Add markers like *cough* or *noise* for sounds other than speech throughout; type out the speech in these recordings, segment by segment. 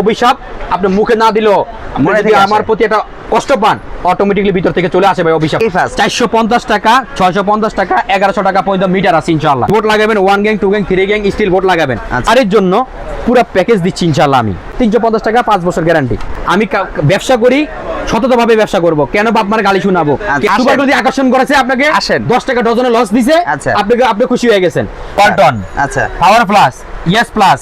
অভিশাপ আপনি মুখে না দিলেও যদি আমার প্রতি একটা কষ্ট পান অটোমেটিকলি ভিতর থেকে চলে আসে ভাই অভিশাপ। চারশো পঞ্চাশ টাকা ছয়শো পঞ্চাশ টাকা এগারোশো টাকা পর্যন্ত মিটার আছে ইনশাল্লাহ ভোট লাগাবেন one gang two gang three gang steel vote লাগাবেন। আচ্ছা। আর এর জন্য পুরো প্যাকেজ দিচ্ছি ইনশাল্লাহ আমি। তিনশো পঞ্চাশ টাকা পাঁচ বছর গ্যারান্টি আমি ব্যবসা করি সততভাবে ব্যবসা করব। কেন বাপমার গালি শুনাবো? আচ্ছা, সুপার যদি আকর্ষণ করেছে আপনাকে আসেন। দশ টাকা ডজনে লস দিছে আচ্ছা। আপনাকে আপনি খুশি হয়ে গেছেন। পল্টন আচ্ছা। পাওয়ার প্লাস ইয়েস প্লাস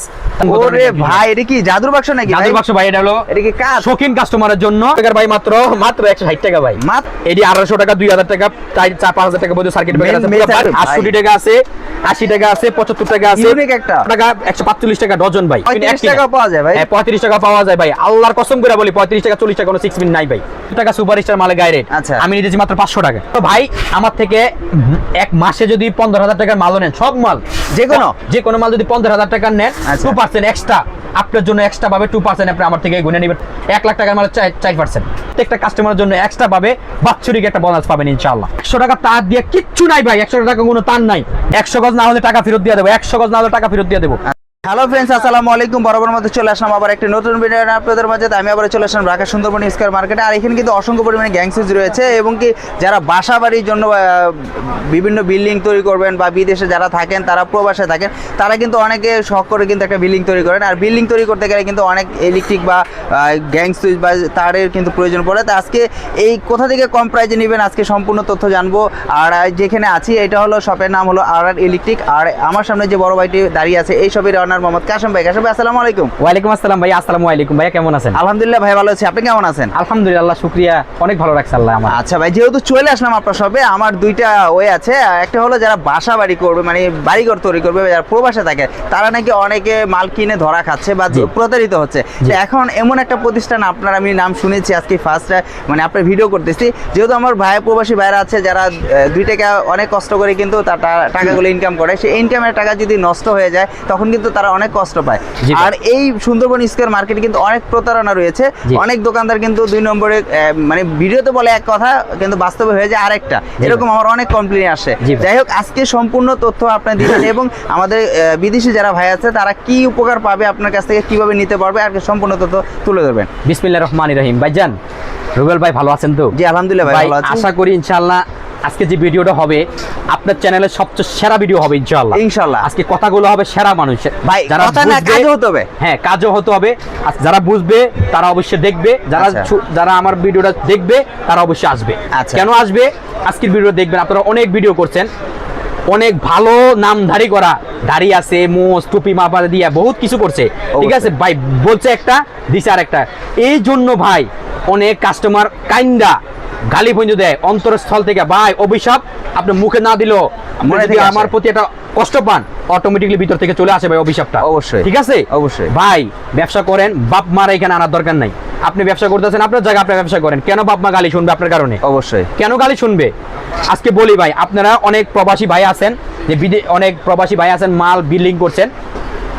ওরে ভাই এটা কি জাদুর বাক্স নাকি জাদুর বাক্স ভাই এটা হলো এটা কি কাজ শৌখিন কাস্টমারের জন্য। টাকার ভাই মাত্র মাত্র একশো ষাট টাকা ভাই। মাত্র? এটি আড়াইশো টাকা দুই হাজার টাকা চার চার পাঁচ হাজার টাকা পর্যন্ত সার্কিট ব্রেকার আছে। টাকা আছে আশি টাকা আছে পঁচাত্তর টাকা আছে। Unique একটা। টাকা একশো পাঁচচল্লিশ টাকা ডজন ভাই। 35 টাকা পাওয়া যায় ভাই। হ্যাঁ পঁয়ত্রিশ টাকা পাওয়া যায় ভাই। আল্লাহর কসম করে বলি পঁয়ত্রিশ টাকা চল্লিশ টাকা কোনো সিক্স মিন নাই ভাই। টাকা সুপার স্টার মালে গায়ে রেট আচ্ছা। আমি নিতেছি মাত্র পাঁচশো টাকা। তো ভাই আমার থেকে এক মাসে যদি পনেরো হাজার টাকার মালও নেন সব মাল যে কোনো? যে কোনো মাল যদি পনেরো হাজার টাকার নেন। টু পার্সেন্ট এক্সট্রা আপনার জন্য এক্সট্রা পাবে টু পার্সেন্ট আপনি আমার থেকে গুনে নেবেন। এক লাখ টাকার মাল চার পার্সেন্ট প্রত্যেকটা কাস্টমারের জন্য এক্সট্রা পাবে বাৎসরিক একটা বোনাস পাবেন ইনশাল্লাহ একশো টাকা তার দিয়ে কিচ্ছু নাই ভাই একশো টাকা কোনো তার নাই। একশো গজ না হলে টাকা ফেরত দিয়ে দেবো একশো গজ না হলে টাকা ফেরত দিয়ে দেবো। হ্যালো ফ্রেন্ডস আসসালামু আলাইকুম। বরাবর মতো চলে আসলাম আবার একটি নতুন ভিডিও আপনাদের মাঝে। আমি আবার চলে আসলাম ঢাকা সুন্দরবন স্কয়ার মার্কেটে আর এখানে কিন্তু অসংখ্য পরিমাণে গ্যাংসেজ রয়েছে এবং কি যারা বাসা বাড়ির জন্য বিভিন্ন বিল্ডিং তৈরি করবেন বা বিদেশে যারা থাকেন, তারা প্রবাসে থাকেন, তারা কিন্তু অনেকে শখ করে কিন্তু একটা বিল্ডিং তৈরি করেন। আর বিল্ডিং তৈরি করতে গেলে কিন্তু অনেক ইলেকট্রিক বা গ্যাং সুইচ বা তারের কিন্তু প্রয়োজন পড়ে। তো আজকে এই কোথা থেকে কম প্রাইজে নেবেন, আজকে সম্পূর্ণ তথ্য জানব। আর যেখানে আছি, এটা হলো শপের নাম হলো আর আর ইলেকট্রিক আর আমার সামনে যে বড় ভাইটি দাঁড়িয়ে আছে, এই শপের অনার মোহাম্মদ কাশম ভাই। কাশম ভাই আসসালামু আলাইকুম। ওয়ালাইকুম আসসালাম ভাই আসসালামু আলাইকুম ভাইয়া কেমন আছেন? আলহামদুলিল্লাহ ভাই ভালো আছি। আপনি কেমন আছেন? আলহামদুলিল্লাহ শুক্রিয়া অনেক ভালো রাখছে আল্লাহ আমার। আচ্ছা ভাই যেহেতু চলে আসলাম আপনার শপে আমার দুইটা ওয়ে আছে। একটা হলো যারা বাসা বাড়ি করবে মানে বাড়িঘর তৈরি করবে যারা প্রবাসে থাকে তারা নাকি অনেকে মাল কিনে ধরা খাচ্ছে বা প্রতারিত হচ্ছে। এখন এমন একটা প্রতিষ্ঠান আপনার আমি নাম শুনেছি আজকে ফার্স্ট মানে আপনার ভিডিও করতেছি। যেহেতু আমার ভাই প্রবাসী ভাইরা আছে যারা দুই টাকা অনেক কষ্ট করে কিন্তু টাকাগুলো ইনকাম করে সেই ইনকামের টাকা যদি নষ্ট হয়ে যায় তখন কিন্তু তারা অনেক কষ্ট পায়। আর এই সুন্দরবন স্কোয়ার মার্কেটে কিন্তু অনেক প্রতারণা রয়েছে। অনেক দোকানদার কিন্তু দুই নম্বরে মানে ভিডিওতে বলে এক কথা কিন্তু বাস্তবে হয়ে যায় আরেকটা। এরকম আমার অনেক কমপ্লেন আসে। যাই হোক আজকে সম্পূর্ণ তথ্য আপনি দিবেন *laughs* এবং আমাদের বিদেশি যারা ভাই আছে তারা কি উপকার পাবে আপনার কাছ থেকে কীভাবে নিতে পারবে আর সম্পূর্ণ তথ্য তুলে ধরবেন। বিসমিল্লাহ রহমান রহিম। ভাইজান রুবেল ভাই ভালো আছেন তো? জি আলহামদুলিল্লাহ ভাই ভাই ভালো আছি। আশা করি ইনশাআল্লাহ আজকে যে ভিডিওটা হবে আপনার চ্যানেলের সবচেয়ে সেরা ভিডিও হবে ইনশাআল্লাহ। ইনশাআল্লাহ। আজকে কথাগুলো হবে সেরা মানুষের ভাই যারা কথা না কাজও হতে হবে। হ্যাঁ কাজও হতে হবে। আর যারা বুঝবে তারা অবশ্যই দেখবে। যারা আচ্ছা। যারা আমার ভিডিওটা দেখবে তারা অবশ্যই আসবে। আচ্ছা। কেন আসবে? আজকের ভিডিও দেখবেন আপনারা অনেক ভিডিও করছেন। অনেক ভালো নামধারী করা দাড়ি আছে মোজ টুপি মাপা দিয়া বহুত কিছু করছে। ঠিক আছে? ভাই বলছে একটা দিছে আর একটা এই জন্য ভাই অনেক কাস্টমার কাইন্ডা গালি পর্যন্ত দেয় অন্তরস্থল থেকে। ভাই অভিশাপ আপনি মুখে না আসে। আমার প্রতি একটা কষ্ট পান অটোমেটিকলি ভিতর থেকে চলে আসে ভাই অভিশাপটা। অবশ্যই। ঠিক আছে? অবশ্যই। ভাই ব্যবসা করেন বাপ মারা এখানে আনার দরকার নাই। আপনি ব্যবসা করতেছেন আপনার জায়গায় আপনি ব্যবসা করেন। কেন বাপ মা গালি শুনবে আপনার কারণে? অবশ্যই। কেন গালি শুনবে? আজকে বলি ভাই আপনারা অনেক প্রবাসী ভাই আছেন যে অনেক প্রবাসী ভাই আছেন মাল বিল্ডিং করছেন।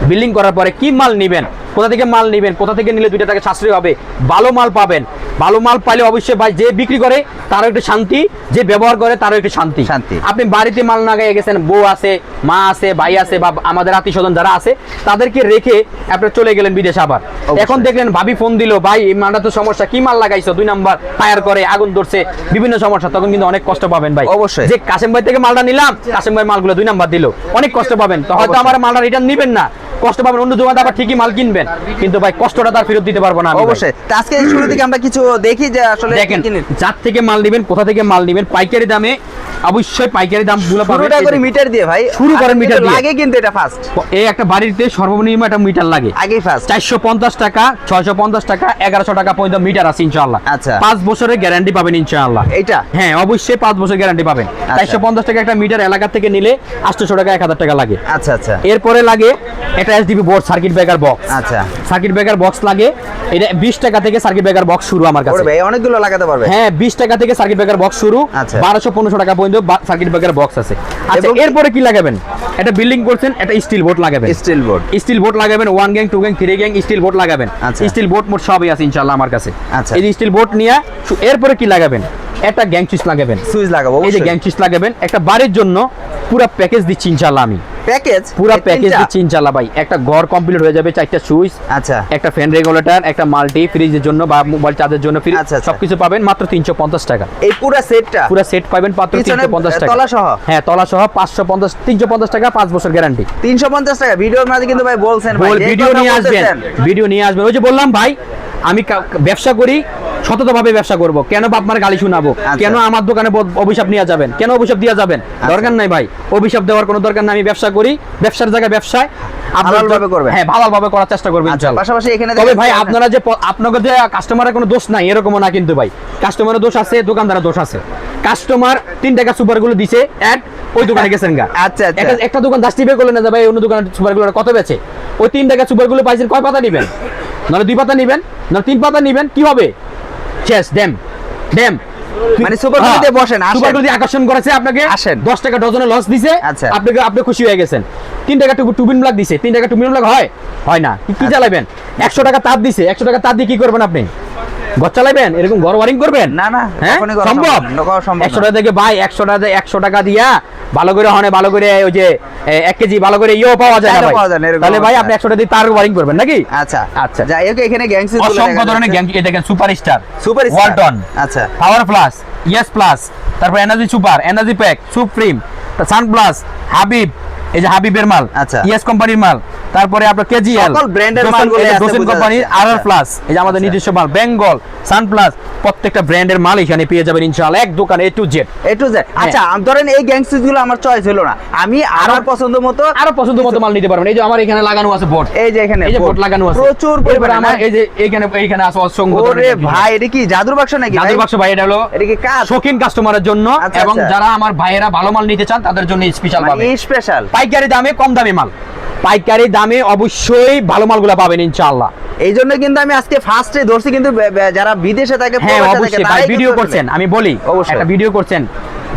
বিল্ডিং করার পরে কি মাল নেবেন? কোথা থেকে মাল নেবেন? কোথা থেকে নিলে দুইটা টাকা সাশ্রয় হবে? ভালো মাল পাবেন। ভালো মাল পাইলে অবশ্যই ভাই যে বিক্রি করে তারও একটু শান্তি যে ব্যবহার করে তারও একটু শান্তি। শান্তি। আপনি বাড়িতে মাল না গায়ে গেছেন বউ আছে মা আছে ভাই আছে বা আমাদের আত্মীয় স্বজন যারা আছে তাদেরকে রেখে আপনি চলে গেলেন বিদেশ আবার। এখন দেখলেন ভাবি ফোন দিল ভাই এই মালটা তো সমস্যা কি মাল লাগাইছো? দুই নাম্বার ফায়ার করে আগুন ধরছে বিভিন্ন সমস্যা। তখন কিন্তু অনেক কষ্ট পাবেন ভাই। অবশ্যই। যে কাসেম ভাই থেকে মালটা নিলাম কাসেম ভাই মালগুলো দুই নাম্বার দিল। অনেক কষ্ট পাবেন। তো হয়তো। আমার মালটা রিটার্ন নিবেন না। কষ্ট পাবেন অন্য দোকানে আবার ঠিকই মাল কিনবেন। কিন্তু ভাই কষ্টটা তার ফেরত দিতে পারব না অবশ্যই। আজকে শুরু থেকে আমরা কিছু দেখি যে আসলে দেখেন যার থেকে মাল নেবেন কোথা থেকে মাল নেবেন পাইকারি দামে অবশ্যই পাইকারি দামগুলো শুরুটা করি মিটার দিয়ে ভাই। শুরু করেন মিটার দিয়ে। লাগে কিন্তু এটা ফার্স্ট এই একটা বাড়িতে সর্বনিম্ন একটা মিটার লাগে। আগেই ফার্স্ট চারশো পঞ্চাশ টাকা ছয়শো পঞ্চাশ টাকা এগারোশো টাকা পর্যন্ত মিটার আছে ইনশাল্লাহ আচ্ছা। পাঁচ বছরের গ্যারান্টি পাবেন ইনশাল্লাহ এইটা? হ্যাঁ অবশ্যই পাঁচ বছর গ্যারান্টি পাবেন। চারশো পঞ্চাশ টাকা একটা মিটার এলাকা থেকে নিলে আটশোশো টাকা এক হাজার টাকা লাগে। আচ্ছা আচ্ছা। এরপরে লাগে এটা SDB board circuit breaker box আচ্ছা। সার্কিট ব্রেকার বক্স লাগে। এটা বিশ টাকা থেকে সার্কিট ব্রেকার বক্স শুরু আমার কাছে। ভাই অনেকগুলো লাগাতে পারবে। হ্যাঁ বিশ টাকা থেকে সার্কিট ব্রেকার বক্স শুরু। আচ্ছা। বারোশো পনেরোশো টাকা পর্যন্ত সার্কিট ব্রেকার বক্স আছে। আচ্ছা এরপরে কি লাগাবেন? একটা বিল্ডিং করছেন একটা স্টিল বোর্ড লাগাবেন। স্টিল বোর্ড স্টিল বোর্ড লাগাবেন one gang two gang three gang steel board লাগাবেন। আচ্ছা। স্টিল বোর্ড মোট সবই আছে ইনশাল্লাহ আমার কাছে। আচ্ছা। এই স্টিল বোর্ড নিয়ে এরপরে কি লাগাবেন? একটা গ্যাং সুইচ লাগাবেন। সুইচ লাগাবো এই যে গ্যাং সুইচ লাগাবেন একটা বাড়ির জন্য পুরো প্যাকেজ দিচ্ছি ইনশাআল্লাহ আমি। প্যাকেজ পুরো প্যাকেজ দিচ্ছি ইনশাআল্লাহ ভাই। একটা ঘর কমপ্লিট হয়ে যাবে চারটা সুইচ আচ্ছা। একটা ফ্যান রেগুলেটর একটা মাল্টি ফ্রিজের জন্য বা মোবাইল চার্জের জন্য ফ্রি আচ্ছা, আচ্ছা। সবকিছু পাবেন মাত্র তিনশো পঞ্চাশ টাকা। এই পুরো সেটটা পুরো সেট পাবেন মাত্র পিছনে, তিনশো পঞ্চাশ আহ, টাকা। তলা সহ? হ্যাঁ তলা সহ পাঁচশো পঞ্চাশ তিনশো পঞ্চাশ টাকা পাঁচ বছর গ্যারান্টি তিনশো পঞ্চাশ টাকা। ভিডিওর মাঝে কিন্তু ভাই বলছেন ভাই, ভিডিও নিয়ে আসবেন। ভিডিও নিয়ে আসবেন। ওই যে বললাম ভাই আমি ব্যবসা করি সততভাবে ব্যবসা করব। কেন বাপ মার গালি শোনাবো? আচ্ছা। কেন আমার দোকানে অভিশাপ নিয়ে যাবেন? কেন অভিশাপ দিয়ে যাবেন? দরকার নাই ভাই। অভিশাপ দেওয়ার কোনো দরকার নাই আমি ব্যবসা করি। ব্যবসার জায়গায় ব্যবসায় হালালভাবে করবেন। হ্যাঁ ভালোভাবে করার চেষ্টা করবেন আচ্ছা, ইনশাআল্লাহ। পাশাপাশি এখানে তবে ভাই আপনারা যে আপনাদের যে কাস্টমারের কোনো দোষ নাই এরকমও না কিন্তু ভাই। কাস্টমারের দোষ আছে দোকানদারের দোষ আছে। কাস্টমার তিন টাকা সুপারগুলো দিছে অ্যাড ওই দোকানে গেছেন গা। আচ্ছা, আচ্ছা। একটা- দোকান টিপে করলেন না ভাই অন্য দোকানের সুপারগুলো কত বেচে? ওই তিন টাকা সুপারগুলো পাইছেন কয় পাতা নিবেন? নাহলে দুই পাতা নিবেন? নাহলে তিন পাতা নিবেন? কি হবে? শেষ ড্যাম ড্যাম মানে সুপারগুলিতে বসেন, আসেন। সুপারগুলো দিয়ে আকর্ষণ করেছে আপনাকে। আসেন। দশ টাকা ডজনে লস দিছে। আচ্ছা। আপনাকে আপনি খুশি হয়ে গেছেন। তিন টাকা টুকু টুবিন ব্লাক দিছে। তিন টাকা টুবিন ব্লাক হয়? হয় না। কি- কি চালাবেন? একশো টাকা তার দিছে। একশো টাকা তার দিয়ে কি করবেন আপনি? ঘর চালাবেন এরকম ঘর ওয়ারিং করবেন? না, না, হ্যাঁ? কখনই করা সম্ভব সম্ভব? না, করা সম্ভব একশো টাকা থেকে ভাই একশো টাকা একশো টাকা দিয়া ভালো করে হনে ভালো করে ওই যে এক কেজি ভালো করে ইয়েও পাওয়া যায় না তাইলে ভাই। পাওয়া যায় না, এরকম তাহলে ভাই আপনি একশো টাকা দিয়ে তার ওয়ারিং করবেন নাকি? আচ্ছা। আচ্ছা। যাই হোক এখানে গ্যাংসি অসংখ্য ধরনের গ্যাং দেখেন সুপার স্টার সুপার ওয়ালটন আচ্ছা। পাওয়ার প্লাস ইয়েস প্লাস তারপর energy super energy pack supreme sun plus Habib এই যে হাবিবের মাল। আচ্ছা। ইয়েস কোম্পানির মাল। তারপরে আপনার কেজিএল বোঝা কোম্পানির আর আর। প্লাস এই যে আমাদের আচ্ছা। নিজস্ব মাল বেঙ্গল সান প্লাস প্রত্যেকটা ব্র্যান্ডের মাল এখানে পেয়ে যাবেন ইনশাআল্লাহ এক দোকান A to Z A to Z. আচ্ছা ধরেন এই গ্যাংসিসগুলো আমার চয়েস হলো না। আমি আমার পছন্দ মতো আরও পছন্দ মতো মাল নিতে পারবেন। এই যে আমার এখানে লাগানো আছে বোর্ড এই যে এখানে এই যে বোর্ড লাগানো আছে। প্রচুর পরিমাণে আমার এই যে এখানে এখানে আছে অসংখ্য ওরে ভাই এটা কি জাদুর বাক্স নাকি? জাদুর বাক্স ভাই এটা হলো এটা কি কাজ? শৌখিন কাস্টমারের জন্য আচ্ছা, এবং আচ্ছা। যারা আমার ভাইয়েরা ভালো মাল নিতে চান তাদের জন্য স্পেশাল পাবে। মানে স্পেশাল পাইকারি দামে কম দামি মাল। পাইকারি দামে অবশ্যই ভালো মালগুলো পাবেন ইনশাআল্লাহ এই জন্য কিন্তু আমি আজকে ফার্স্টে ধরছি কিন্তু যারা বিদেশে থাকে হ্যাঁ অবশ্যই ভাই ভিডিও করছেন আমি বলি অবশ্যই। একটা ভিডিও করছেন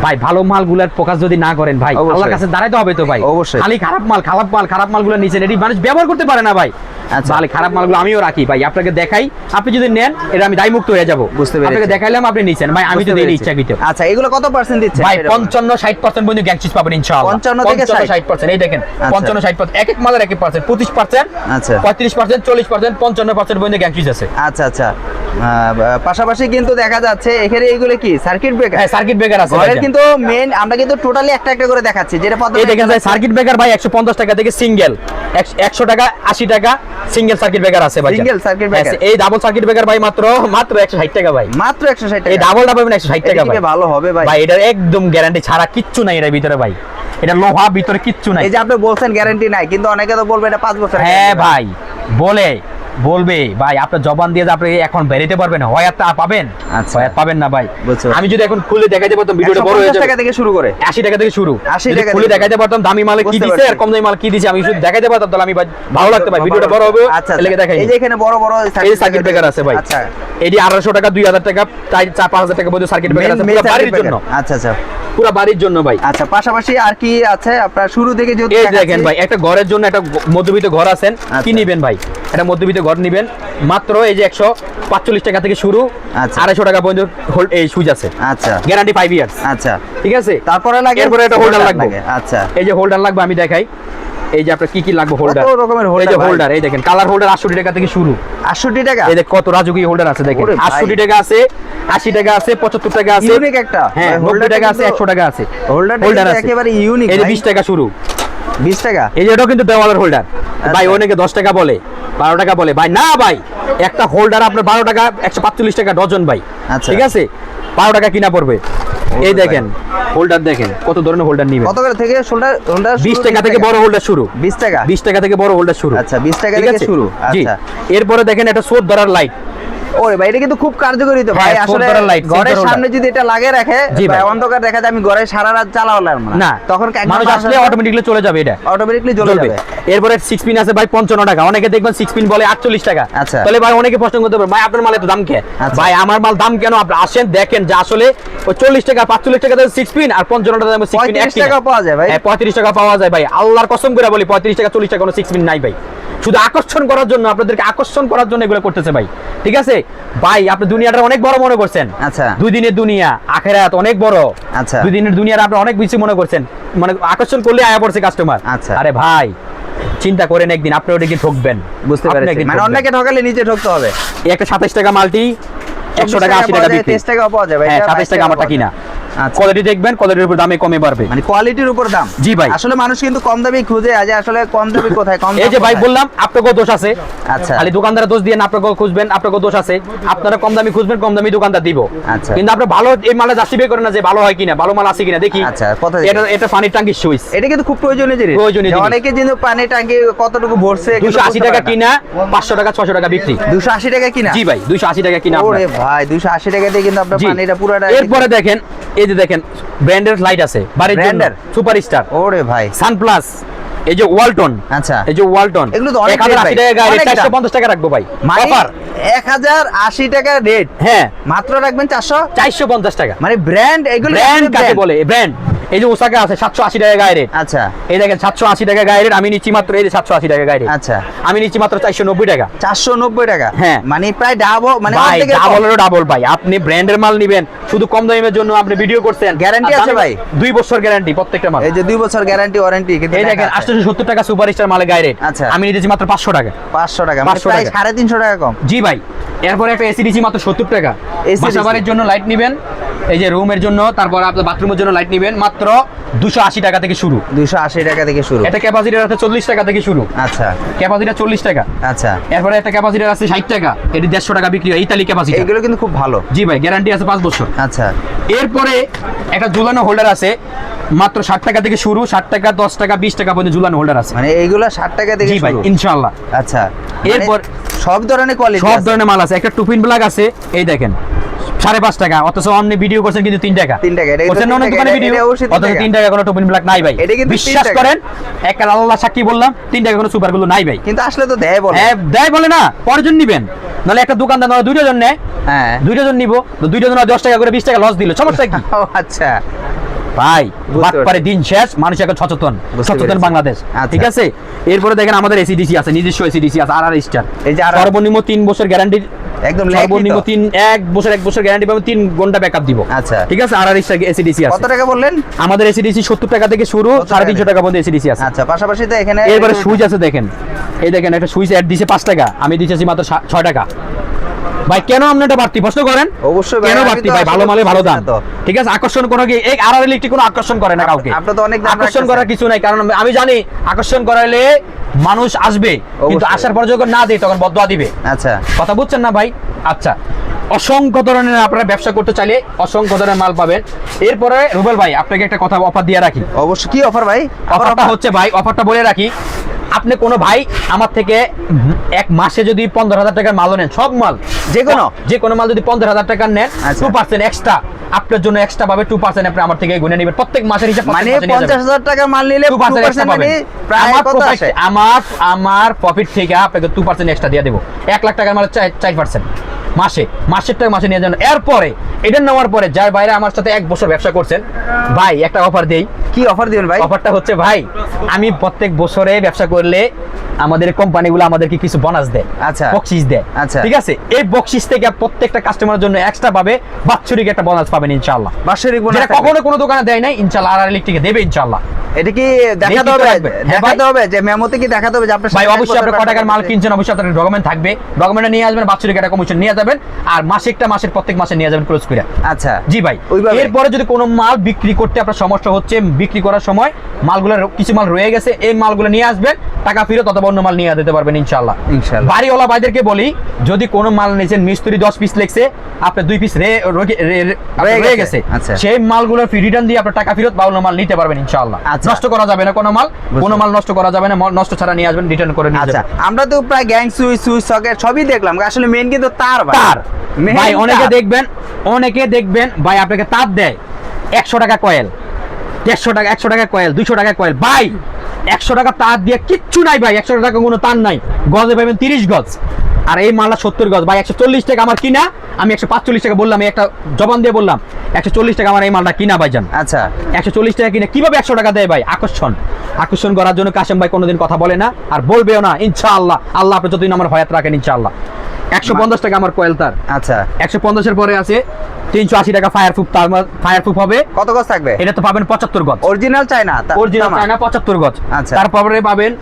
ভাই ভালো মালগুলার প্রকাশ যদি না করেন ভাই। আল্লাহর কাছে দাঁড়াইতে হবে তো ভাই অবশ্যই। খালি খারাপ মাল খারাপ মাল খারাপ মাল মালগুলো নিচে এটি মানুষ ব্যবহার করতে পারে না ভাই আচ্ছা। খারাপ মালগুলো আমিও রাখি ভাই আপনাকে দেখাই। আপনি যদি নেন এটা আমি দায়মুক্ত হয়ে যাব। বুঝতে পেরেছি। আপনাকে দেখাইলাম আপনি নিছেন। ভাই আমি তো দিই। ইচ্ছাকৃত। আচ্ছা এগুলো কত পার্সেন্ট দিচ্ছে ভাই পঞ্চান্ন ষাট পার্সেন্ট পর্যন্ত গ্যাংচিস পাবেন ইনশাআল্লাহ। 55 থেকে 60 ষাট। পার্সেন্ট এই দেখেন আচ্ছা। পঞ্চান্ন ষাট পার্সেন্ট এক এক মালের এক এক পার্সেন্ট পঁচিশ পার্সেন্ট আচ্ছা। পঁয়ত্রিশ পার্সেন্ট চল্লিশ পার্সেন্ট পঞ্চান্ন পার্সেন্ট পর্যন্ত গ্যাংচিস আছে। আচ্ছা আচ্ছা। পাশাপাশি কিন্তু দেখা যাচ্ছে এখানে এইগুলো কি? সার্কিট ব্রেকার হ্যাঁ সার্কিট ব্রেকার আছে ঘরের কিন্তু মেন আমরা কিন্তু টোটালি একটা একটা করে দেখাচ্ছি যেটা এই দেখেন সার্কিট ব্রেকার ভাই একশো পঞ্চাশ টাকা থেকে সিঙ্গেল একশো টাকা আশি টাকা সিঙ্গেল সার্কিট ব্রেকার আছে ভাই। সিঙ্গেল সার্কিট ব্রেকার এই ডাবল সার্কিট ব্রেকার ভাই মাত্র মাত্র একশো ষাট টাকা ভাই। মাত্র 160 টাকা। এই ডাবল ডাবল একশো ষাট এটা টাকা ভাই। ভালো হবে ভাই। ভাই এটা একদম গ্যারান্টি ছাড়া কিচ্ছু নাই এর ভিতরে ভাই। এটা লোহা ভিতরে কিচ্ছু নাই। এই যে আপনি বলছেন গ্যারান্টি নাই কিন্তু অনেকে তো বলবে এটা 5 বছর হ্যাঁ ভাই বলে। বলবে ভাই আপনার জবান দিয়ে আপনি এখন বেরোতে পারবেন হয়াত পাবেন? আচ্ছা। হয়াত পাবেন না ভাই। আমি যদি এখন খুলে দেখাইতে পারতাম ভিডিওটা বড় হয়ে যাবে। টাকা থেকে শুরু করে। আশি টাকা থেকে শুরু। 80 টাকা খুলে। দেখাইতে পারতাম দামি মালে কি দিছে আর কম দামি মাল কি দিছে আমি শুধু দেখাইতে পারতাম তাহলে আমি ভাই ভালো লাগতো ভাই। ভিডিওটা বড় হবে আচ্ছা এলাকে দেখাই এই যে এখানে বড় বড় এই সার্কিট ব্রেকার আছে ভাই। আচ্ছা। এটি আড়াইশো টাকা দুই হাজার টাকা তাই চার পাঁচ হাজার টাকা পর্যন্ত সার্কিট ব্রেকার আছে। পুরো বাড়ির জন্য। আচ্ছা আচ্ছা। পুরো বাড়ির জন্য ভাই। আচ্ছা পাশাপাশি আর কি আছে? আপনার শুরু থেকে যেহেতু এই দেখেন ভাই একটা ঘরের জন্য একটা মধ্যবিত্ত ঘর আছেন কি আচ্ছা। নিবেন ভাই? একটা মধ্যবিত্ত ঘর নিবেন। মাত্র এই যে একশো পাঁচচল্লিশ টাকা থেকে শুরু আচ্ছা। আড়াইশো টাকা পর্যন্ত হোল্ড এই সুইচ আছে। আচ্ছা। গ্যারান্টি ফাইভ ইয়ার্স আচ্ছা। ঠিক আছে? তারপরে লাগে এরপরে একটা হোল্ডার লাগবে। আচ্ছা। এই যে হোল্ডার লাগবে আমি দেখাই। এই যে আপনার কি কি লাগবে হোল্ডার কত রকমের এই যে হোল্ডার এই দেখেন কালার হোল্ডার আটষট্টি টাকা থেকে শুরু। আটষট্টি টাকা? এই যে কত রাজুকি হোল্ডার আছে দেখেন। ওরে ভাই। আটষট্টি টাকা আছে আশি টাকা আছে পঁচাত্তর টাকা আছে। ইউনিক একটা। হ্যাঁ ভাই, নব্বই holder টাকা আছে কিন্তু- একশো টাকা আছে। হোল্ডার হোল্ডার আছে। একেবারে ইউনিক এই যে বিশ টাকা শুরু। বিশ টাকা? এই যে এটাও কিন্তু দেওয়ালের হোল্ডার ভাই অনেকে দশ টাকা বলে। বারো টাকা বলে। ভাই না ভাই একটা হোল্ডার আপনার বারো টাকা একশো পাঁচচল্লিশ টাকা ডজন ভাই। আচ্ছা। ঠিক আছে? বারো টাকা কিনা পড়বে। এই দেখেন হোল্ডার দেখেন কত ধরনের হোল্ডার নিবেন? কত করে থেকে হোল্ডার হোল্ডার বিশ টাকা থেকে বড় হোল্ডার শুরু। বিশ টাকা? বিশ টাকা থেকে বড় হোল্ডার শুরু। আচ্ছা, 20 টাকা থেকে শুরু, আচ্ছা। এরপরে দেখেন একটা সোদ ধরার লাইট ওরে ভাই এটা কিন্তু খুব কার্যকরী তো ভাই হ্যাঁ, আসলে ঘরের সামনে যদি এটা লাগে রাখে ভাই। অন্ধকার দেখা যায় আমি ঘরে সারা রাত চালালাম না তখন মানুষ আসলে অটোমেটিকলি চলে যাবে এটা। জ্বলবে। যাবে। এরপরে সিক্স পিন আছে ভাই পঞ্চান্ন টাকা। অনেকে দেখবেন সিক্স পিন বলে আটচল্লিশ টাকা। আচ্ছা। তাহলে ভাই অনেকে প্রশ্ন করতে পারে ভাই আপনার মালে তো দাম কে? আচ্ছা। ভাই আমার মাল দাম কেন? আপনি আসেন দেখেন যে আসলে ওই চল্লিশ টাকা পাঁচচল্লিশ টাকা সিক্স পিন আর পঞ্চান্ন টাকা সিক্স পিন 35 টাকা পাওয়া যায় ভাই। হ্যাঁ পঁয়ত্রিশ টাকা পাওয়া যায় ভাই। আল্লাহর কসম করে বলি পঁয়ত্রিশ টাকা চল্লিশ টাকা কোনো সিক্স পিন নাই ভাই। শুধু আকর্ষণ করার জন্য আপনাদেরকে আকর্ষণ করার জন্য এগুলো করতেছে ভাই। ঠিক আছে? ভাই আপনি দুনিয়াটা অনেক বড় মনে করছেন। আচ্ছা। দুই দিনের দুনিয়া আখেরাত অনেক বড়। আচ্ছা। দুই দিনের দুনিয়ার আপনি অনেক বেশি মনে করছেন। মানে আকর্ষণ করলে আয়া পড়ছে কাস্টমার আচ্ছা। আরে ভাই চিন্তা করেন একদিন আপনি ওটা কি ঠকবেন। বুঝতে আপনি পেরেছি। একদিন মানে। অন্যকে ঠকালে নিজে ঠকতে হবে। এই একটা সাতাশ টাকা মালটি একশো টাকা আশি টাকা বিক্রি। তেইশ টাকাও পাওয়া যাবে হ্যাঁ এটা সাতাশ 22 টাকা আমারটা কিনা। কোয়ালিটি দেখবেন কোয়ালিটির উপর দামে কমে বাড়বে। মানে কোয়ালিটির উপর দাম? জি ভাই। আসলে মানুষ কিন্তু কম দামি খুঁজে আজ আসলে কম দামি কোথায় কম এই যে ভাই বললাম আপনাকেও দোষ আছে। আচ্ছা। খালি দোকানদারের দোষ দিয়ে না আপনাকেও খুঁজবেন আপনাকেও দোষ আছে। আপনারা কম দামি খুঁজবেন কম দামি দোকানদার দিব। আচ্ছা। কিন্তু আপনি ভালো এই মালটা জাস্টিফাই করেন না যে ভালো হয় কিনা ভালো মাল আছে কিনা দেখি। আচ্ছা, এটা এটা পানির টাঙ্কি সুইচ এটা কিন্তু খুব প্রয়োজনীয় জিনিস। প্রয়োজনীয় জিনিস। অনেকে কিন্তু পানি টাঙ্কি কতটুকু ভরছে দুশো আশি টাকা কিনা পাঁচশো টাকা ছশো টাকা বিক্রি। দুশো আশি টাকা কিনা? জি ভাই দুইশো আশি টাকা কিনা ওরে ভাই দুশো আশি টাকা দিয়ে কিন্তু আপনার জি। পানিটা পুরোটা এরপরে দেখেন এই যে দেখেন ব্র্যান্ডের লাইট আছে বাড়ির জন্য Brand-এর? সুপার স্টার ওরে ভাই। সানপ্লাস এই যে ওয়ালটন আচ্ছা। এই যে ওয়ালটন এগুলো তো অনেক টাকা গাড়ি অনেক দাম। চারশো পঞ্চাশ টাকা রাখব ভাই। অফার এক হাজার আশি টাকা রেট হ্যাঁ। মাত্র রাখবেন চারশো? চারশো পঞ্চাশ টাকা। মানে ব্র্যান্ড এগুলো ব্র্যান্ড কাকে। বলে? ব্র্যান্ড এই যে ওসাকা আছে সাতশো আশি টাকা গায়ে রেট আচ্ছা। এই দেখেন সাতশো আশি টাকা গায়ে রেট আমি নিচ্ছি মাত্র এই যে সাতশো আশি টাকা গায়ে রেট আচ্ছা। আমি নিচ্ছি মাত্র চারশো নব্বই টাকা। চারশো নব্বই টাকা? হ্যাঁ। মানে প্রায় ডাবল মানে ডাবলেরও ডাবল ভাই। আপনি ব্র্যান্ডের মাল নিবেন শুধু কম দামের জন্য আপনি ভিডিও করছেন। আর আছে ভাই? দুই বছর গ্যারান্টি প্রত্যেকটা মাল। এই যে দুই বছর গ্যারান্টি ওয়ারেন্টি এই দেখেন আটশো সত্তর টাকা সুপার স্টার মালে গায়ে রেট আচ্ছা। আমি নিতেছি মাত্র পাঁচশো টাকা। পাঁচশো টাকা মানে প্রায় টাকা। সাড়ে তিনশো টাকা কম। জি ভাই এরপরে একটা এসি দিচ্ছি মাত্র সত্তর টাকা। এসি জন্য লাইট নিবেন এই যে রুমের জন্য তারপর আপনার বাথরুমের জন্য লাইট নিবেন মাত্র দুশো আশি টাকা থেকে শুরু। দুইশো আশি টাকা থেকে শুরু। এটা ক্যাপাসিটার আছে চল্লিশ টাকা থেকে শুরু। আচ্ছা। ক্যাপাসিটার চল্লিশ টাকা। আচ্ছা। এরপরে একটা ক্যাপাসিটার আছে ষাট টাকা। এটি দেড়শো টাকা বিক্রি হয় ইতালি ক্যাপাসিটি এগুলো কিন্তু খুব ভালো। জি ভাই গ্যারান্টি আছে পাঁচ বছর। আচ্ছা। এরপরে একটা ঝুলানো হোল্ডার আছে মাত্র ষাট টাকা থেকে শুরু ষাট টাকা দশ টাকা বিশ টাকা পর্যন্ত ঝুলানো হোল্ডার আছে। মানে এইগুলো ষাট টাকা থেকে ভাই ইনশাল্লাহ আচ্ছা। এরপর- এরপর সব ধরনের কোয়ালিটি সব ধরনের মাল আছে। একটা টুপিন ব্লাগ আছে এই দেখেন। সাড়ে পাঁচ টাকা অথচ অন্য ভিডিও করছেন কিন্তু তিন টাকা। তিন টাকা, করছেন না অনেক দোকানে ভিডিও অথচ তিন টাকা। কোনো টুপিন ব্লাগ নাই ভাই। বিশ্বাস করেন একটা আল্লাহ সাক্ষী বললাম? তিন টাকা কোনো সুপারগুলো নাই ভাই। কিন্তু আসলে তো দেয় বলে। হ্যাঁ দেয় বলে না পরজন নিবেন। নাহলে একটা দোকানদার নাহলে দুইটা জন নেয়। হ্যাঁ। দুইটা জন নিবো তো দুইটা জন দশ টাকা করে বিশ টাকা লস দিল। সমস্যা কি? *laughs* আচ্ছা। ভাই বুঝতে পারে দিন শেষ মানুষ এখন সচেতন। সচেতন বাংলাদেশ আচ্ছা। ঠিক আছে? এরপরে দেখেন আমাদের এসিডিসি আছে নিজস্ব এসিডিসি আছে আর আর স্টার এই যে সর্বনিম্ন তিন বছর গ্যারান্টি একদম সর্বনিম্ন তিন এক বছর এক বছর গ্যারান্টি পাবেন তিন ঘণ্টা ব্যাকআপ দিব। আচ্ছা। ঠিক আছে? আর আর এসিডিসি কত টাকা বললেন? আমাদের এসিডিসি সত্তর টাকা থেকে শুরু সাড়ে তিনশো টাকা পর্যন্ত এসিডিসি আছে। আচ্ছা পাশাপাশি তো এখানে এরপরে সুইচ আছে দেখেন। এই দেখেন একটা সুইচ অ্যাড দিছে পাঁচ টাকা। আমি দিতেছি মাত্র ছয় টাকা। ভাই কেন আপনি এটা বাড়তি প্রশ্ন করেন? অবশ্যই কেন বাড়তি? ভাই ভালো মালে ভালো দাম। ঠিক আছে আকর্ষণ কোনো কি? এই আর ইলেকট্রিক কোনো আকর্ষণ করে না কাউকে। আপনি তো অনেক আকর্ষণ করার কিছু নাই কারণ আমি জানি আকর্ষণ করাইলে মানুষ আসবে কিন্তু আসার পর যখন না দেয় তখন বদয়া দিবে। আচ্ছা। কথা বুঝছেন না ভাই? আচ্ছা। অসংখ্য ধরনের আপনারা ব্যবসা করতে চাইলে অসংখ্য ধরনের মাল পাবেন। এরপরে রুবেল ভাই আপনাকে একটা কথা অফার দিয়ে রাখি। অবশ্যই কি অফার ভাই? অফারটা হচ্ছে ভাই অফারটা বলে রাখি। আপনি কোনো ভাই আমার থেকে এক মাসে যদি পনেরো হাজার টাকার মালও নেন সব মাল যে কোনো? যে কোনো মাল যদি পনেরো হাজার টাকার নেন। টু পার্সেন্ট এক্সট্রা আপনার জন্য এক্সট্রা টু পার্সেন্ট আপনি আমার থেকে গুনে নেবেন। প্রত্যেক মাসের হিসাব মানে প্রত্যেক মাসে নিয়ে যাবেন। পঞ্চাশ হাজার টাকা মাল নিলে 2% মানে পাবেন। প্রায় আমার কত আসে? আমার আমার প্রফিট থেকে আপনাকে টু পার্সেন্ট এক্সট্রা দিয়ে দেবো। এক লাখ টাকার মাল চার পার্সেন্ট মাসে মাসের টাকা মাসে নিয়ে যান। এরপরে এটা নেওয়ার পরে যার বাইরে আমার সাথে এক বছর ব্যবসা করছেন ভাই একটা অফার দেই। কি অফার দিবেন ভাই? অফারটা হচ্ছে ভাই আমি প্রত্যেক বছরে ব্যবসা করলে আমাদের কোম্পানিগুলো আমাদেরকে কিছু বোনাস দেয় আচ্ছা। বকশিস দেয়। আচ্ছা। ঠিক আছে? এই বকশিস থেকে প্রত্যেকটা কাস্টমারের জন্য এক্সট্রা পাবে বাৎসরিক একটা বোনাস পাবেন ইনশাআল্লাহ। যেটা কখনো কোনো দোকানে দেয় নাই ইনশাআল্লাহ আর ইলেকট্রিকে দেবে ইনশাআল্লাহ। এটা কি দেখাতে হবে? রাখবেন। হ্যাঁ। দেখাতে হবে? যে মেমোতে কি দেখাতে হবে যে আপনার ভাই অবশ্যই আপনি বছর ক টাকার মাল কিনছেন অবশ্যই আপনার ডকুমেন্ট থাকবে। ডকুমেন্টটা নিয়ে আসবেন একটা কমিশন নিয়ে যাবেন আর মাসিকটা মাসের প্রত্যেক মাসে নিয়ে যাবেন ক্লোজ করে। আচ্ছা। জি ভাই। এরপরে যদি কোনো মাল বিক্রি করতে আপনার সমস্যা হচ্ছে বিক্রি করার সময় মালগুলো কিছু মাল রয়ে গেছে এই মালগুলো নিয়ে আসবেন টাকা ফিরত অথবা অন্য মাল নিয়ে দিতে পারবেন ইনশাল্লাহ ইনশাআল্লাহ। বাড়িওয়ালা ভাইদেরকে বলি যদি কোনো মাল নিয়েছেন মিস্ত্রি দশ পিস লেগছে আপনার দুই পিস রে রয়ে গেছে। আচ্ছা। সেই মালগুলো রিটার্ন দিয়ে আপনার টাকা ফিরত বা অন্য মাল নিতে পারবেন আচ্ছা। নষ্ট করা যাবে না কোনো মাল কোনো মাল নষ্ট করা যাবে না নষ্ট ছাড়া নিয়ে আসবেন রিটার্ন করে নিয়ে আচ্ছা। আমরা তো প্রায় গ্যাং সুইচ সুইচ সকেট সবই দেখলাম। আসলে মেন কিন্তু তার তার। ভাই অনেকে দেখবেন অনেকে দেখবেন ভাই আপনাকে তার দেয়। একশো টাকা কয়েল দেড়শো টাকা একশো টাকা কয়েল দুইশো টাকা কয়েল ভাই একশো টাকা তার দিয়ে কিচ্ছু নাই ভাই একশো টাকা কোনো তার নাই। গজে পাবেন তিরিশ গজ। আর এই মালটা সত্তর গজ ভাই একশো চল্লিশ টাকা আমার কিনা আমি একশো পাঁচচল্লিশ টাকা বললাম একটা জবান দিয়ে বললাম একশো চল্লিশ টাকা আমার এই মালটা কিনা ভাইজান। আচ্ছা। একশো চল্লিশ টাকা কিনা কীভাবে একশো টাকা দেয় ভাই? আকর্ষণ। আকর্ষণ করার জন্য কাশেম ভাই কোনোদিন কথা বলে না আর বলবেও না ইনশাআল্লাহ। আল্লাহ আপনি যতদিন আমার হয়াত রাখেন ইনশাআল্লাহ। একশো পঞ্চাশ টাকা আমার কয়েল তার। আচ্ছা। একশো পঞ্চাশের পরে আছে তিনশো আশি টাকা ফায়ার প্রুফ তার ফায়ার প্রুফ হবে। কত গজ থাকবে? এটা তো পাবেন পঁচাত্তর গজ। অরিজিনাল চায়না অরিজিনাল চায়না পঁচাত্তর গজ। আচ্ছা। তারপরে পাবেন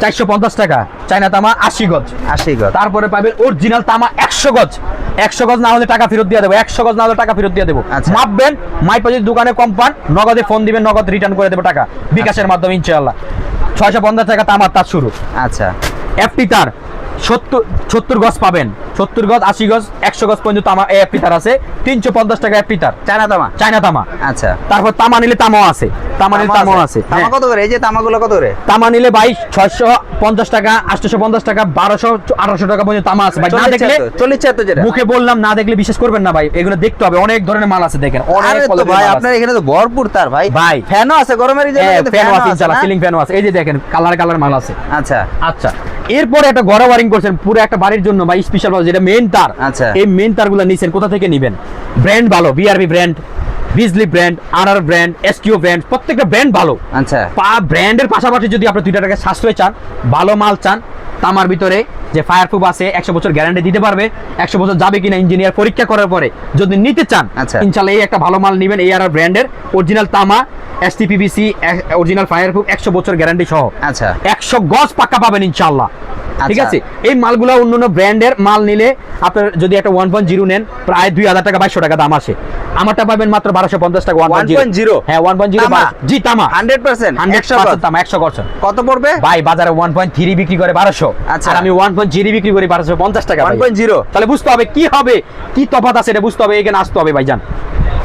চারশো পঞ্চাশ টাকা। চায়না তামা আশি গজ। আশি গজ। তারপরে পাবেন অরিজিনাল তামা একশো গজ। একশো গজ না হলে টাকা ফেরত দিয়ে দেবো। একশো গজ না হলে টাকা ফেরত দিয়ে দেবো। আচ্ছা। মাপবেন মাইপা যদি দোকানে কম পান নগদে ফোন দিবেন নগদ রিটার্ন করে দেবো টাকা। বিকাশের মাধ্যমে ইনশাআল্লাহ। ছয়শো পঞ্চাশ টাকা তামার তার শুরু। আচ্ছা। এফটি তার। সত্তর সত্তর গজ পাবেন। সত্তর গজ আশি গজ একশো গজ পর্যন্ত তামা এক পিতার আছে। তিনশো পঞ্চাশ টাকা এক পিতার। চায়না তামা? চায়না তামা। আচ্ছা। তারপর তামা নিলে তামাও আছে। তামা তামাও আছে। তামা হ্যাঁ। কত করে? এই যে তামাগুলো কত করে? তামা নিলে ভাই ছয়শো পঞ্চাশ টাকা আটশো পঞ্চাশ টাকা বারোশো আঠারোশো টাকা পর্যন্ত তামা আছে। ভাই না দেখলে যেটা। মুখে বললাম না দেখলে বিশ্বাস করবেন না ভাই এগুলো দেখতে হবে। অনেক ধরনের মাল আছে দেখেন অনেক ভাই আপনার এখানে তো ভরপুর তার ভাই। ভাই। ফ্যানও আছে গরমের জন্য হ্যাঁ ফ্যানও আছে আছে ইনশাআল্লাহ সিলিং ফ্যানও আছে। এই যে দেখেন কালার কালার মাল আছে। আচ্ছা। আচ্ছা এরপরে একটা ঘর ওয়ারিং করছেন পুরো একটা বাড়ির জন্য বা স্পেশাল যেটা মেন তার। আচ্ছা। এই মেন তারগুলো নিছেন কোথা থেকে নিবেন? ব্র্যান্ড ভালো BRB brand Bijli brand RR brand SQ brand প্রত্যেকটা ব্র্যান্ড ভালো। আচ্ছা। পা ব্র্যান্ডের পাশাপাশি যদি আপনি দুইটা টাকা সাশ্রয় চান ভালো মাল চান তামার ভিতরে যে ফায়ার প্রুফ আছে একশো বছর গ্যারান্টি দিতে পারবে একশো বছর যাবে কিনা ইঞ্জিনিয়ার পরীক্ষা করার পরে যদি নিতে চান আচ্ছা। ইনশাল্লাহ এই একটা ভালো মাল নেবেন এই আর ব্র্যান্ডের অরিজিনাল তামা এসটিপিবিসি অরিজিনাল ফায়ার প্রুফ একশো বছর গ্যারান্টি সহ। আচ্ছা। একশো গজ পাক্কা পাবেন ইনশাল্লাহ। ঠিক আচ্ছা। আছে? এই মালগুলো অন্যান্য ব্র্যান্ডের মাল নিলে আপনার যদি একটা ওয়ান পয়েন্ট জিরো নেন প্রায় দুই হাজার টাকা বাইশশো টাকা দাম আসে। আমারটা পাবেন মাত্র বারোশো পঞ্চাশ টাকা ওয়ান পয়েন্ট জিরো হ্যাঁ ওয়ান পয়েন্ট জিরো জি তামা। হান্ড্রেড পার্সেন্ট হান্ড্রেড একশো তামা একশো পার্সেন্ট কত পড়বে? ভাই বাজারে ওয়ান পয়েন্ট থ্রি বিক্রি করে বারোশো। আচ্ছা। আমি ওয়ান পয়েন্ট জিরো বিক্রি করি বারোশো পঞ্চাশ টাকা ওয়ান পয়েন্ট জিরো তাহলে বুঝতে হবে কি হবে? কি তফাত আছে এটা বুঝতে হবে এখানে আসতে হবে ভাইজান।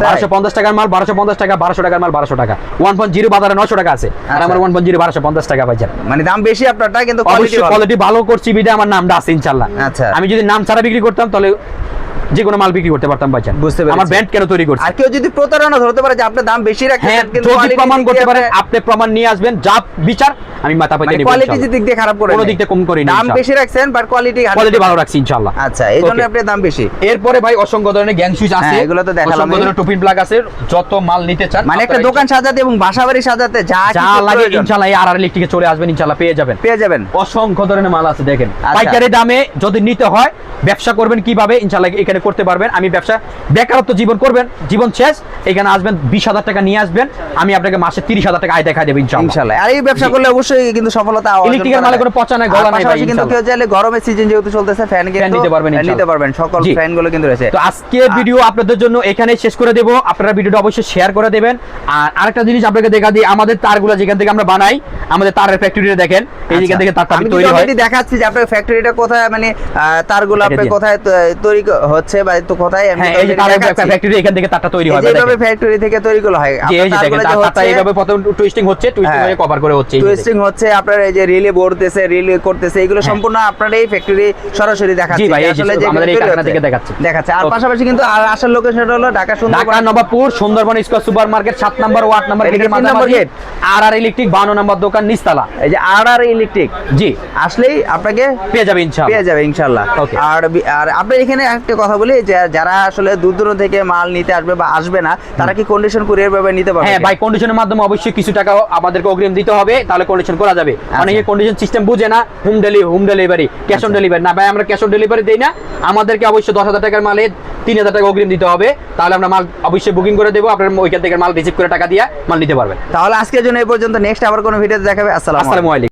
বারোশো পঞ্চাশ টাকার মাল বারোশো পঞ্চাশ টাকা বারোশো টাকার মাল বারোশো টাকা ওয়ান পয়েন্ট জিরো বাজারে নশো টাকা আছে আর আচ্ছা। আমার ওয়ান পয়েন্ট জিরো বারোশো পঞ্চাশ টাকা ভাইজান মানে দাম বেশি আপনারটা কিন্তু। কোয়ালিটি ভালো করছি বিটা আমার নামটা আছে ইনশাল্লাহ আচ্ছা। আমি যদি নাম ছাড়া বিক্রি করতাম তাহলে যে কোনো মাল বিক্রি করতে পারতাম ভাইজান বুঝতে পেরেছি। আমার ব্র্যান্ড কেন তৈরি করছি? আর কেউ যদি প্রতারণা ধরতে পারে যে আপনার দাম বেশি রাখছেন হ্যাঁ কিন্তু যদি প্রমাণ করতে পারেন আপনি- আপনি প্রমাণ নিয়ে আসবেন যা বিচার আমি মাথা পাইতে মানে নিব কোয়ালিটি ইনশাল্লাহ। দিক দিয়ে খারাপ করে কোনো দিক দিয়ে কম করি না দাম বেশি রাখছেন বাট কোয়ালিটি কোয়ালিটি ভালো রাখছি ইনশাল্লাহ আচ্ছা এই জন্য. আপনার দাম বেশি। এরপরে ভাই অসংখ্য ধরনের গ্যাং সুইচ আছে। হ্যাঁ, এগুলো তো দেখালাম। অসংখ্য ধরনের টুপিন প্লাগ আছে যত মাল নিতে চান মানে একটা দোকান সাজাতে এবং বাসা বাড়ি সাজাতে যা যা লাগে ইনশাল্লাহ এই আর আর ইলেকট্রিকে চলে আসবেন ইনশাল্লাহ পেয়ে যাবেন। পেয়ে যাবেন। অসংখ্য ধরনের মাল আছে দেখেন। আচ্ছা। পাইকারি দামে যদি নিতে হয় ব্যবসা করবেন কীভাবে ইনশাল্লাহ এখানে করতে পারবেন। আমি ব্যবসা বেকারত্ব জীবন করবেন জীবন শেষ। এখানে আসবেন বিশ হাজার টাকা নিয়ে আসবেন। আমি আপনাকে মাসে তিরিশ হাজার টাকা আয় দেখা দেবো ইনশাল্লাহ আর এই ব্যবসা করলে অবশ্যই কিন্তু সফলতা ইলেকট্রিকের মালে কোনো পচা নাই, গলা নাই ভাই, কিন্তু কেউ চাইলে গরমের সিজন যেহেতু চলতেছে ফ্যান কিন্তু নিতে পারবেন নিতে পারবেন সকল ফ্যানগুলো কিন্তু রয়েছে। তো আজকে ভিডিও আপনাদের জন্য এখানে শেষ করে দেব। আপনারা ভিডিওটা অবশ্যই শেয়ার করে দেবেন। আর আরেকটা জিনিস আপনাকে দেখা দিই আমাদের তারগুলো যেখান থেকে আমরা বানাই আমাদের তারের ফ্যাক্টরিতে দেখেন। এই যেখান থেকে আচ্ছা। আমি তৈরি হয়। দেখাচ্ছি যে আপনার ফ্যাক্টরিটা কোথায় মানে তারগুলো আপনি কোথায় তৈরি হচ্ছে বা তো কোথায় আমি কিন্তু এই যে already তারের ফ্যাক্টরি এখান থেকে তারটা তৈরি হয় এইভাবে ফ্যাক্টরি থেকে তৈরিগুলো হয়। এই যে দেখেন তারগুলো যে তার- তারটা এইভাবে প্রথম টুইস্টিং হচ্ছে টুইস্টিং হ্যাঁ। কভার করে হচ্ছে টুইস্টিং হচ্ছে আপনার এই যে রিলে বলতেছে রিলে করতেছে এগুলো। সম্পূর্ণ আপনার এই ফ্যাক্টরি সরাসরি দেখাচ্ছে। জি ভাই, যে এই যে আসলে যে আমাদের এই কারখানা থেকে দেখাচ্ছে। দেখাচ্ছে। আর পাশাপাশি কিন্তু আর আসার লোকেশন হলো ঢাকা সুন্দর Dhaka Nawabpur Sundarban square number ward number গেটের আর আর ইলেকট্রিক নম্বর দোকান নিস্তালা এই যে আর আর ইলেকট্রিক জি। আসলেই আপনাকে পেয়ে যাবে ইনশাআল্লাহ। পেয়ে যাবে ইনশাল্লাহ আর আর আপনার এখানে একটা কথা বলি যে যারা আসলে দূর দূর থেকে মাল নিতে আসবে বা আসবে না তারা কি কন্ডিশন কুরিয়ার ভাবে নিতে পারবে? হ্যাঁ? বাই কন্ডিশনের মাধ্যমে অবশ্যই কিছু টাকা আমাদেরকে অগ্রিম দিতে হবে তাহলে কন্ডিশন করা যাবে। আচ্ছা। অনেকে কন্ডিশন সিস্টেম বুঝে না home delivery home delivery cash on delivery না ভাই আমরা ক্যাশ অন ডেলিভারি দেই না আমাদেরকে অবশ্যই দশ হাজার টাকার মালে তিন হাজার টাকা অগ্রিম দিতে হবে তাহলে আমরা মাল অবশ্যই বুকিং করে দেবো আপনার ওইখান থেকে মাল রিসিভ করে টাকা দিয়ে মাল নিতে পারবেন। তাহলে আজকের জন্য এই পর্যন্ত নেক্সট আবার কোনো ভিডিওতে দেখাবে আসসালাম আসসালামু আলাইকুম।